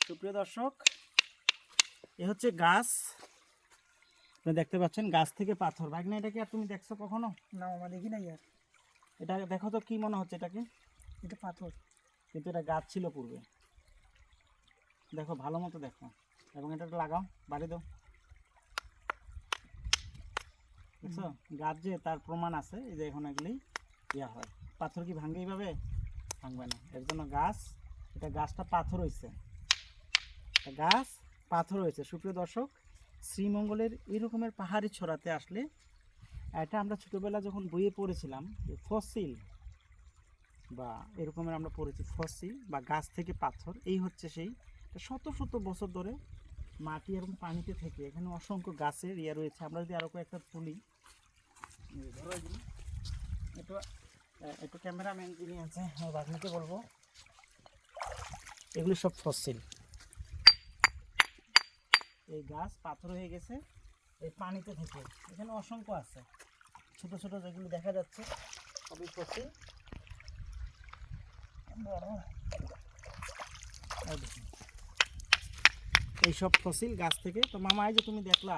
সুপ্রিয় দর্শক এ হচ্ছে গাছ। আপনি দেখতে পাচ্ছেন গাছ থেকে পাথর। ভাগনা এটা কি আর তুমি দেখছ কখনো? না মামা দেখি নাই আর। এটা দেখো তো কি মনে হচ্ছে এটাকে? এটা পাথর। কিন্তু এটা গাছ ছিল পূর্বে। দেখো ভালো মতো দেখো। এবং এটা লাগাও বাড়ি দাও। দেখছ? গাছ যে তার প্রমাণ আছে এই যে এখন এগুলি ইয়া হয়। পাথর কি ভাঙবে এইভাবে? ভাঙবে না। এর জন্য গাছ এটা গাছটা পাথর হয়েছে গাছ পাথর হয়েছে সুপ্রিয় দর্শক, শ্রীমঙ্গলের এই রকমের পাহাড়ি ছড়াতে আসলে এটা আমরা ছোটোবেলা যখন বইয়ে পড়েছিলাম ফসিল বা এরকমের আমরা পড়েছি ফসিল বা গাছ থেকে পাথর, এই হচ্ছে সেই শত শত বছর ধরে মাটি এবং পানিতে থেকে এখানে অসংখ্য গাছের ইয়ে রয়েছে। আমরা যদি আরও কয়েকটা তুলি। এগুলো। একটু ক্যামেরাম্যান যিনি আছে বাগনিকে বলব। এগুলি সব ফসিল। এই গাছ পাথর হয়ে গেছে এই পানিতে থেকে। এখানে অসংখ্য আছে। ছোট ছোট যেগুলো দেখা যাচ্ছে সবই ফসিল। বড় এই। এইসব ফসিল গাছ থেকে। তো মামা এই যে তুমি দেখলা?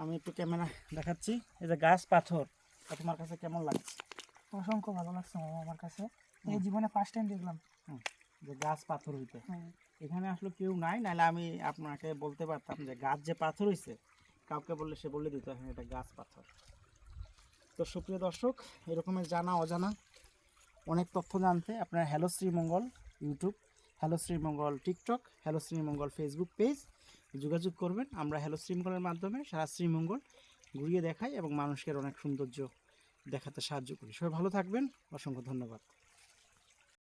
আমি একটু ক্যামেরা দেখাচ্ছি। এই যে গাছ পাথর তোমার কাছে কেমন লাগছে? অসংখ্য ভালো লাগছে মামা আমার কাছে। এই জীবনে ফার্স্ট টাইম দেখলাম। যে গাছ পাথর হইতে। এখানে আসলে কেউ নাই নাহলে আমি আপনাকে বলতে পারতাম যে গাছ যে পাথর হইছে কাউকে বললে সে বলে দিত হ্যাঁ এটা গাছ পাথর। তো সুপ্রিয় দর্শক এরকমের জানা অজানা অনেক তথ্য জানতে আপনার hello Sreemangal YouTube hello Sreemangal TikTok hello Sreemangal Facebook page যোগাযোগ করবেন। আমরা হ্যালো শ্রীমঙ্গলের মাধ্যমে সারা শ্রীমঙ্গল ঘুরিয়ে দেখাই এবং মানুষকে অনেক সৌন্দর্য দেখাতে সাহায্য করি। সবাই ভালো থাকবেন। অসংখ্য ধন্যবাদ।